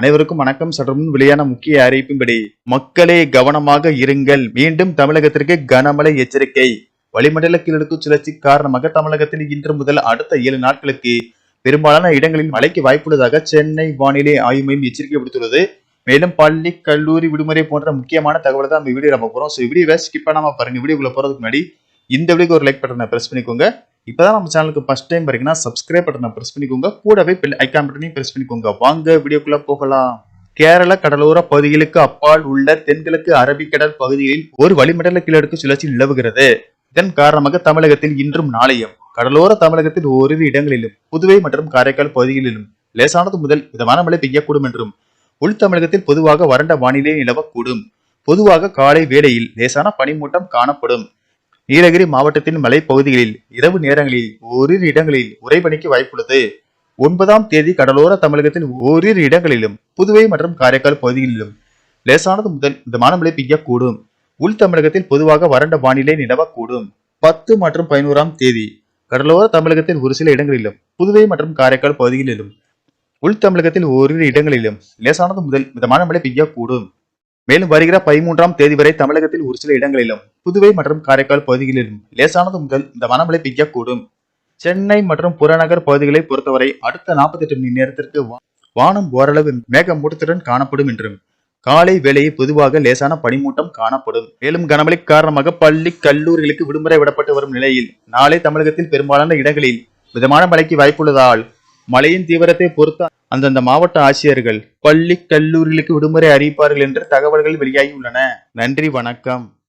அனைவருக்கும் வணக்கம். சற்றும் வெளியான முக்கிய அறிவிப்பின்படி மக்களே கவனமாக இருங்கள். மீண்டும் தமிழகத்திற்கு கனமழை எச்சரிக்கை. வளிமண்டல கிழக்கு சுழற்சி காரணமாக தமிழகத்தில் இன்று முதல் அடுத்த ஏழு நாட்களுக்கு பெரும்பாலான இடங்களில் மழைக்கு வாய்ப்புள்ளதாக சென்னை வானிலை ஆய்வு மையம் எச்சரிக்கை விடுத்துள்ளது. மேலும் பள்ளி கல்லூரி விடுமுறை போன்ற முக்கியமான தகவலை தான் நம்ம வீடியோ நம்ம போறோம். ஸோ வீடியோவை ஸ்கிப் பாருங்க. வீடியோக்குள்ள போறதுக்கு முன்னாடி இந்த வீடியோக்கு ஒரு லைக் பட்டனை பிரஸ் பண்ணிக்கோங்க. இப்பதான் நம்ம சேனலுக்கு ஃபஸ்ட் டைம் பாத்தீங்கன்னா சப்ஸ்கிரைப் பட்டனை பிரஸ் பண்ணிக்கோங்க. கூடவே பெல் ஐக்கான் பட்டனையும் பிரஸ் பண்ணிக்கோங்க. வாங்க வீடியோக்குள்ள போகலாம். கேரள கடலோர பகுதிகளுக்கு அப்பால் உள்ள தென்கிழக்கு அரபிக்கடல் பகுதிகளில் ஒரு வளிமண்டல கிழக்கு சுழற்சி நிலவுகிறது. இதன் காரணமாக தமிழகத்தில் இன்றும் நாளையும் கடலோர தமிழகத்தில் ஓரிரு இடங்களிலும் புதுவை மற்றும் காரைக்கால் பகுதிகளிலும் லேசானது முதல் மிதமான மழை பெய்யக்கூடும் என்றும் உள் தமிழகத்தில் பொதுவாக வறண்ட வானிலை நிலவக்கூடும். பொதுவாக காலை வேளையில் லேசான பனிமூட்டம் காணப்படும். நீலகிரி மாவட்டத்தின் மலைப்பகுதிகளில் இரவு நேரங்களில் ஓரிரு இடங்களில் உறைபனிக்கு வாய்ப்புள்ளது. ஒன்பதாம் தேதி கடலோர தமிழகத்தின் ஓரிரு இடங்களிலும் புதுவை மற்றும் காரைக்கால் பகுதிகளிலும் லேசானது முதல் மிதமான மழை பெய்யக்கூடும். உள் தமிழகத்தில் பொதுவாக வறண்ட வானிலை நிலவக்கூடும். பத்து மற்றும் பதினோராம் தேதி கடலோர தமிழகத்தில் ஒரு சில இடங்களிலும் புதுவை மற்றும் காரைக்கால் பகுதிகளிலும் உள் தமிழகத்தில் ஓரிரு இடங்களிலும் லேசானது முதல் மிதமான மழை பெய்யக்கூடும். மேலும் வருகிற பதிமூன்றாம் தேதி வரை தமிழகத்தில் ஒரு சில இடங்களிலும் புதுவை மற்றும் காரைக்கால் பகுதிகளிலும் லேசானது முதல் இந்த வனமழை பெய்யக்கூடும். சென்னை மற்றும் புறநகர் பகுதிகளை பொறுத்தவரை அடுத்த 48 மணி நேரத்திற்கு வானம் ஓரளவு மேகமூட்டத்துடன் காணப்படும் என்றும் காலை வேளையில் பொதுவாக லேசான பனிமூட்டம் காணப்படும். மேலும் கனமழை காரணமாக பள்ளி கல்லூரிகளுக்கு விடுமுறை விடப்பட்டு வரும் நிலையில் நாளை தமிழகத்தில் பெரும்பாலான இடங்களில் மிதமான மழைக்கு வாய்ப்புள்ளதால் மழையின் தீவிரத்தை பொறுத்த அந்தந்த மாவட்ட ஆட்சியர்கள் பள்ளி கல்லூரிகளுக்கு விடுமுறை அறிவிப்பார்கள் என்று தகவல்கள் வெளியாகியுள்ளன. நன்றி வணக்கம்.